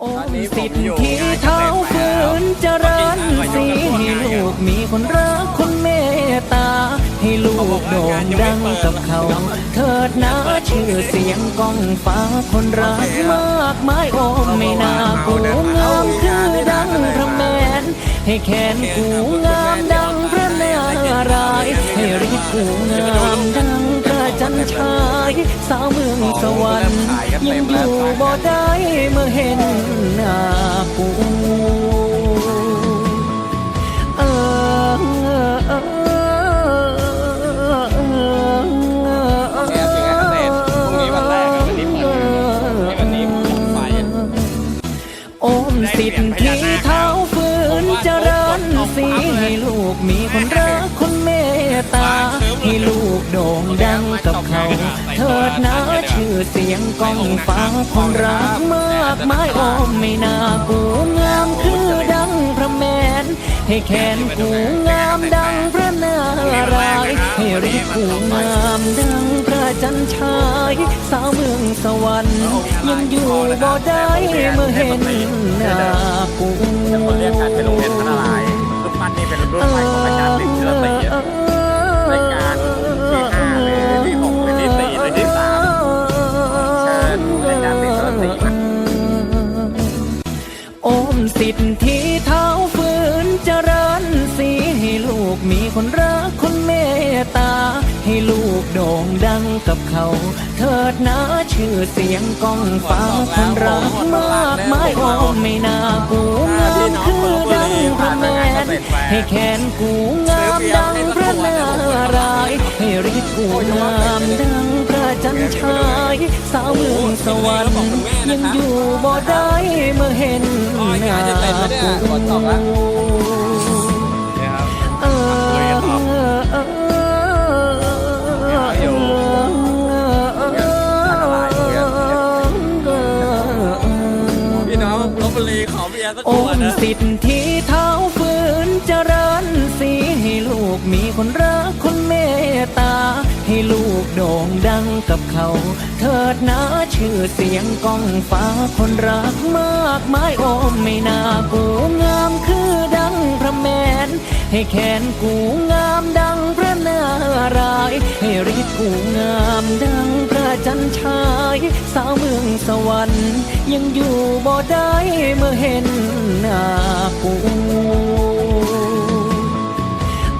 โอ้สิทธิ์ที่เท้าฝืนเจริญสีให้ลูกมีคนรักคนเมตตา ให้ลูกโด่งดังกับเขา เถิดนะชื่อเสียงก้องฟ้าคนรักมากมายโอ้ไม่น่ากูงามคือดังพระแมน ให้แขนกูงามดังพระนาราย ให้ริบกูงามดัง ชายสาวเมืองสวรรค์ยังอยู่บ่ได้เมื่อเห็นหน้ากูเออเออเออเสียเสียงเกษตรพรุ่งนี้วันแรกอะวันนี้เปิดงานวันนี้ผมไฟโอมสิทธิ์ที่เท้าฝืนเจริญสีให้ลูกมีคนรักคนเมตตาให้ล โด่งดังกับเขา เถิดนะชื่อเสียงก้องฟ้าคนรักมากมายโอมไม่น่ากูงามคือดังพระแมน ให้แขนกูงามดังพระนารายให้ริบกูงามดังพระจันชาย สาวเมืองสวรรค์ยังอยู่บ่ได้เมื่อเห็นหน้ากูคนเรียกกันเป็นโรงเรียนพัฒนาลายรูปปั้นนี่เป็นรุ่นใหม่ของ ให้ลูกโด่งดังกับเขา เถิดนะชื่อเสียงกองฟ้าคนรักมากมายโอมไม่น่ากูงามคือดังพระแมนให้แขนกูงามดังพระนารายให้ริดกูงามดังพระจันทร์ชายสาวเมืองสวรรค์ยังอยู่บ่ได้เมื่อเห็นหน้ากู บบุรีขอเบียร์สักขโอวดมนะสิทธิ์ที่เท้าฝืนเจริญสีให้ลูกมีคนรักคนเมตตา ให้ลูกโด่งดังกับเขา เถิดนะชื่อเสียงก้องฟ้าคนรักมากมายโอมไม่น่ากูงามคือดังพระแมน ให้แขนกูงามดังพระนารายณ์ให้ริดกูงามดังพระจันทร์ชาย สาวเมืองสวรรค์ ยังอยู่บ่ได้เมื่อเห็นหน้ากู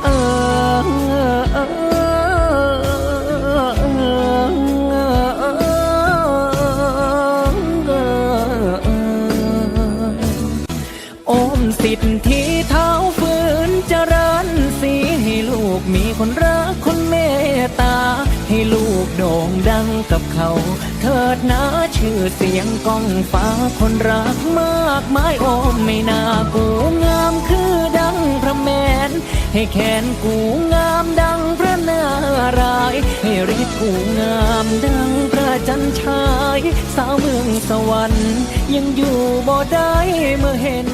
เออเออโอมสิทธิ์ที่เท้าฝืนเจริญสีให้ลูกมีคนรักคนเมตตา ให้ลูกโด่งดังกับเขา เถิดนะชื่อเสียงก้องฟ้าคนรักมากมายโอมไม่น่ากูงามคือดังพระแมน ให้แขนกูงามดังพระนารายให้ริดกูงามดังพระจันชาย สาวเมืองสวรรค์ยังอยู่บ่ได้เมื่อเห็น